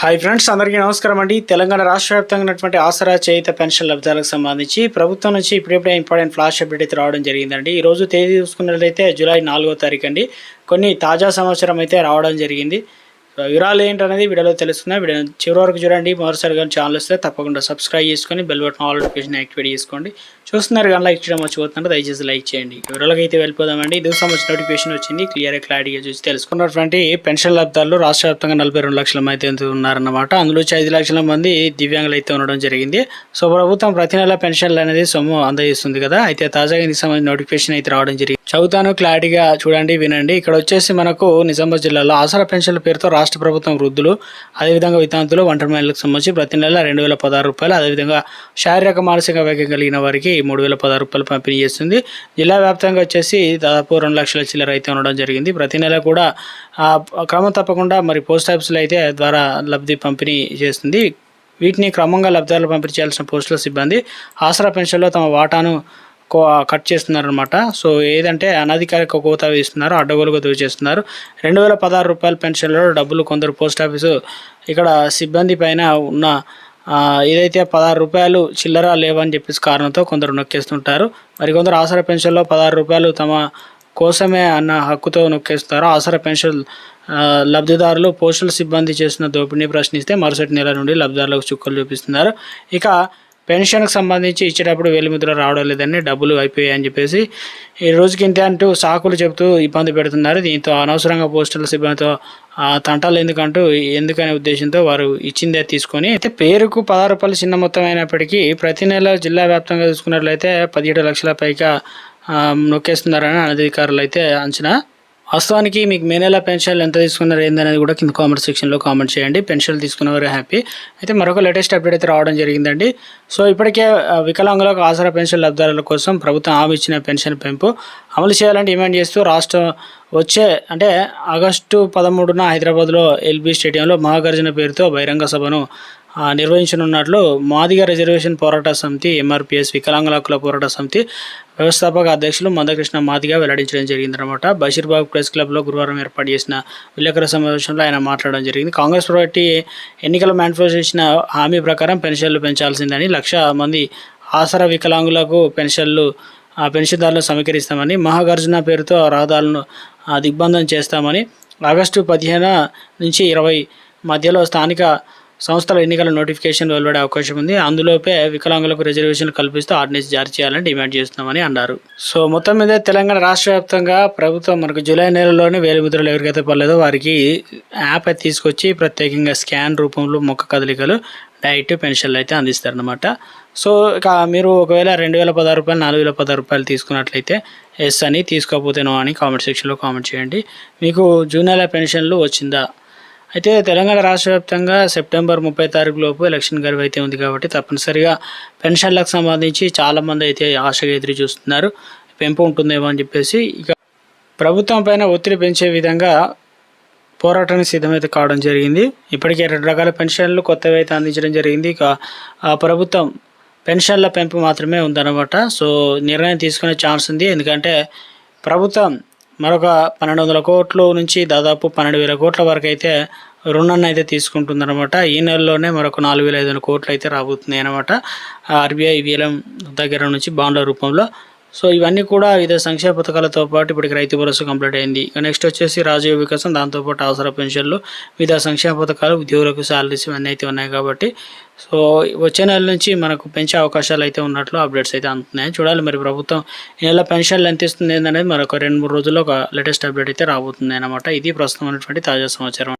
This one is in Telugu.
హాయ్ ఫ్రెండ్స్ అందరికీ నమస్కారం అండి. తెలంగాణ రాష్ట్ర వ్యాప్తంగా ఉన్నటువంటి ఆసరా చేయిత పెన్షన్ లబ్ధాలకు సంబంధించి ప్రభుత్వం నుంచి ఇప్పుడిప్పుడే ఇంపార్టెంట్ ఫ్లాష్ అప్డేట్ అయితే రావడం జరిగిందండి. ఈ రోజు తేదీ చూసుకున్నట్లయితే జూలై నాలుగో తారీఖు అండి కొన్ని తాజా సమాచారం అయితే రావడం జరిగింది. వివరాలు ఏంటనేది వీడియోలో తెలుస్తున్నాయి. వీడియో చివరి వరకు చూడండి. మరోసారి కానీ ఛానల్ వస్తే తప్పకుండా సబ్స్క్రైబ్ చేసుకొని bell button all notification activate చేసుకోండి. చూస్తున్నారు కానీ లైక్ చేయడం మర్చిపోతున్నారు. దయచేసి లైక్ చేయండి. వివరాలకు అయితే వెళ్ళిపోదామండి. ఇది సంబంధించిన నోటిఫికేషన్ వచ్చింది. క్లియర్ క్లారిటీగా చూసి తెలుసుకున్నటువంటి పెన్షన్ లబ్ధాలు రాష్ట్ర వ్యాప్తంగా నలభై రెండు లక్షల మంది అయితే ఉన్నారన్నమాట. అందులో ఐదు లక్షల మంది దివ్యాంగులు అయితే ఉండడం జరిగింది. సో ప్రభుత్వం ప్రతి నెల పెన్షన్లు అనేది సొమ్ము అందజేస్తుంది కదా. అయితే తాజాగా ఇందుకు సంబంధించిన నోటిఫికేషన్ అయితే రావడం జరిగింది. చదువుతాను క్లారిటీగా చూడండి వినండి. ఇక్కడ వచ్చేసి మనకు నిజామాబాద్ జిల్లాలో ఆసరా పెన్షన్ల పేరుతో రాష్ట్ర రాష్ట్ర ప్రభుత్వం వృద్ధులు అదేవిధంగా వితాంతులు ఒంటరి మహిళలకు సంబంధించి ప్రతి నెల రెండు వేల పదహారు రూపాయలు అదేవిధంగా శారీరక మానసిక వైద్యం కలిగిన వారికి మూడు వేల పదహారు రూపాయలు పంపిణీ చేస్తుంది. జిల్లా వ్యాప్తంగా వచ్చేసి దాదాపు రెండు లక్షల చిల్లర అయితే ఉండడం జరిగింది. ప్రతి నెల కూడా క్రమం తప్పకుండా మరి పోస్ట్ ఆఫీసులు అయితే ద్వారా లబ్ధి పంపిణీ చేస్తుంది. వీటిని క్రమంగా లబ్ధిదారులు పంపిణీ చేయాల్సిన పోస్టుల సిబ్బంది ఆసరా పెన్షన్లో తమ వాటాను కో కట్ చేస్తున్నారనమాట సో ఏదంటే అనధికారిక కోత వేస్తున్నారు అడ్డగోలుగా దోచేస్తున్నారు రెండు వేల పదహారు రూపాయల పెన్షన్లో డబ్బులు కొందరు పోస్ట్ ఆఫీసు ఇక్కడ సిబ్బంది పైన ఉన్న ఏదైతే పదహారు రూపాయలు చిల్లర లేవని చెప్పేసి కారణంతో కొందరు నొక్కేస్తుంటారు. మరి కొందరు ఆసరా పెన్షన్లో పదహారు రూపాయలు తమ కోసమే అన్న హక్కుతో నొక్కేస్తారు ఆసరా పెన్షన్ లబ్ధిదారులు పోస్టల్ సిబ్బంది చేసిన దోపిడీని ప్రశ్నిస్తే మరుసటి నెల నుండి లబ్ధిదారులకు చుక్కలు చూపిస్తున్నారు. ఇక పెన్షన్కి సంబంధించి ఇచ్చేటప్పుడు వెలిముద్ర రావడం లేదని డబ్బులు అయిపోయాయి అని చెప్పేసి ఈ రోజుకి ఇంతే అంటూ సాకులు చెబుతూ ఇబ్బంది పెడుతున్నారు. దీంతో అనవసరంగా పోస్టల్ సిబ్బందితో ఆ, తంటాలు ఎందుకంటూ ఎందుకనే ఉద్దేశంతో వారు ఇచ్చిందే తీసుకొని అయితే పేరుకు పదహారు రూపాయలు చిన్న మొత్తం అయినప్పటికీ ప్రతి నెల జిల్లా వ్యాప్తంగా చూసుకున్నట్లయితే పదిహేడు లక్షల పైగా నొక్కేస్తున్నారని అనధికారులు అయితే అంచనా వాస్తవానికి మీకు మే నెల పెన్షన్లు ఎంత తీసుకున్నారు ఏందనేది కూడా కింద కామెంట్ సెక్షన్లో కామెంట్ చేయండి. పెన్షన్లు తీసుకున్నవారు హ్యాపీ. అయితే మరొక లేటెస్ట్ అప్డేట్ అయితే రావడం జరిగిందండి. సో ఇప్పటికే వికలాంగులకు ఆసరా పెన్షన్ లబ్ధారుల కోసం ప్రభుత్వం హామీ ఇచ్చిన పెన్షన్ పెంపు అమలు చేయాలని డిమాండ్ చేస్తూ రాష్ట్రం వచ్చే అంటే ఆగస్టు పదమూడున హైదరాబాద్లో ఎల్బీ స్టేడియంలో మహాగర్జన పేరుతో బహిరంగ సభను నిర్వహించనున్నట్లు మాదిగ రిజర్వేషన్ పోరాట సమితి ఎంఆర్పిఎస్ వికలాంగుల హక్కుల పోరాట సమితి వ్యవస్థాపక అధ్యక్షులు మందకృష్ణ మాదిగా వెల్లడించడం జరిగిందనమాట బషీర్బాగ్ ప్రెస్ క్లబ్లో గురువారం ఏర్పాటు చేసిన విలేకరుల సమావేశంలో ఆయన మాట్లాడడం జరిగింది. కాంగ్రెస్ పార్టీ ఎన్నికల మేనిఫెస్టో చేసిన హామీ ప్రకారం పెన్షన్లు పెంచాల్సిందని లక్ష మంది ఆసరా వికలాంగులకు పెన్షన్లు పెన్షన్దారులు పెన్షన్దారులను సమీకరిస్తామని మహాగర్జన పేరుతో రహదారులను దిగ్బంధం చేస్తామని ఆగస్టు పదిహేను నుంచి ఇరవై మధ్యలో స్థానిక సంస్థల ఎన్నికల నోటిఫికేషన్ వెలువడే అవకాశం ఉంది. అందులోపే వికలాంగులకు రిజర్వేషన్ కల్పిస్తూ ఆర్డినెన్స్ జారీ చేయాలని డిమాండ్ చేస్తున్నామని అన్నారు. సో మొత్తం మీద తెలంగాణ రాష్ట్ర వ్యాప్తంగా ప్రభుత్వం మనకు జూలై నెలలోనే వేలి ముద్రలు ఎవరికైతే పడలేదో వారికి యాప్ అయితే తీసుకొచ్చి ప్రత్యేకంగా స్కాన్ రూపంలో మొక్క కదలికలు డైరెక్ట్ పెన్షన్లు అయితే అందిస్తారనమాట సో ఇక మీరు ఒకవేళ రెండు వేల పదహారు రూపాయలు నాలుగు వేల పదహారు రూపాయలు తీసుకున్నట్లయితే ఎస్ అని తీసుకోకపోతేనో అని కామెంట్ సెక్షన్లో కామెంట్ చేయండి. మీకు జూన్ నెల పెన్షన్లు వచ్చిందా? అయితే తెలంగాణ రాష్ట్ర వ్యాప్తంగా సెప్టెంబర్ ముప్పై తారీఖు లోపు ఎలక్షన్ గడువు అయితే ఉంది కాబట్టి తప్పనిసరిగా పెన్షన్లకు సంబంధించి చాలామంది అయితే ఆశగా ఎదురు చూస్తున్నారు. పెంపు ఉంటుందేమో అని చెప్పేసి ఇక ప్రభుత్వం పైన ఒత్తిడి పెంచే విధంగా పోరాటానికి సిద్ధమైతే కావడం జరిగింది. ఇప్పటికే రెండు రకాల పెన్షన్లు కొత్తవి అయితే అందించడం జరిగింది. ఇక ఆ ప్రభుత్వం పెన్షన్ల పెంపు మాత్రమే ఉందన్నమాట. సో నిర్ణయం తీసుకునే ఛాన్స్ ఉంది. ఎందుకంటే ప్రభుత్వం మరొక పన్నెండు వందల కోట్లు నుంచి దాదాపు పన్నెండు వేల కోట్ల వరకు అయితే రుణాన్ని అయితే తీసుకుంటుందన్నమాట. ఈ నెలలోనే మరొక నాలుగు వేల ఐదు వందల కోట్లు అయితే రాబోతున్నాయి అనమాట ఆర్బీఐ వీలం దగ్గర నుంచి బాండ్ల రూపంలో సో ఇవన్నీ కూడా వివిధ సంక్షేమ పథకాలతో పాటు ఇప్పటికి రైతు భరోసా కంప్లీట్ అయింది. నెక్స్ట్ వచ్చేసి రాజీవ్ వికాసం దాంతోపాటు అవసర పెన్షన్లు వివిధ సంక్షేమ పథకాలు ఉద్యోగులకు శాలరీస్ ఇవన్నీ అయితే ఉన్నాయి కాబట్టి. సో వచ్చే నెల నుంచి మనకు పెంచే అవకాశాలు అయితే ఉన్నట్లు అప్డేట్స్ అయితే అందుతున్నాయి. చూడాలి మరి ప్రభుత్వం ఈ నెల పెన్షన్లు ఎంత ఇస్తుంది అనేది మరొక రెండు మూడు రోజుల్లో ఒక లేటెస్ట్ అప్డేట్ అయితే రాబోతుంది అనమాట ఇది ప్రస్తుతం ఉన్నటువంటి తాజా సమాచారం.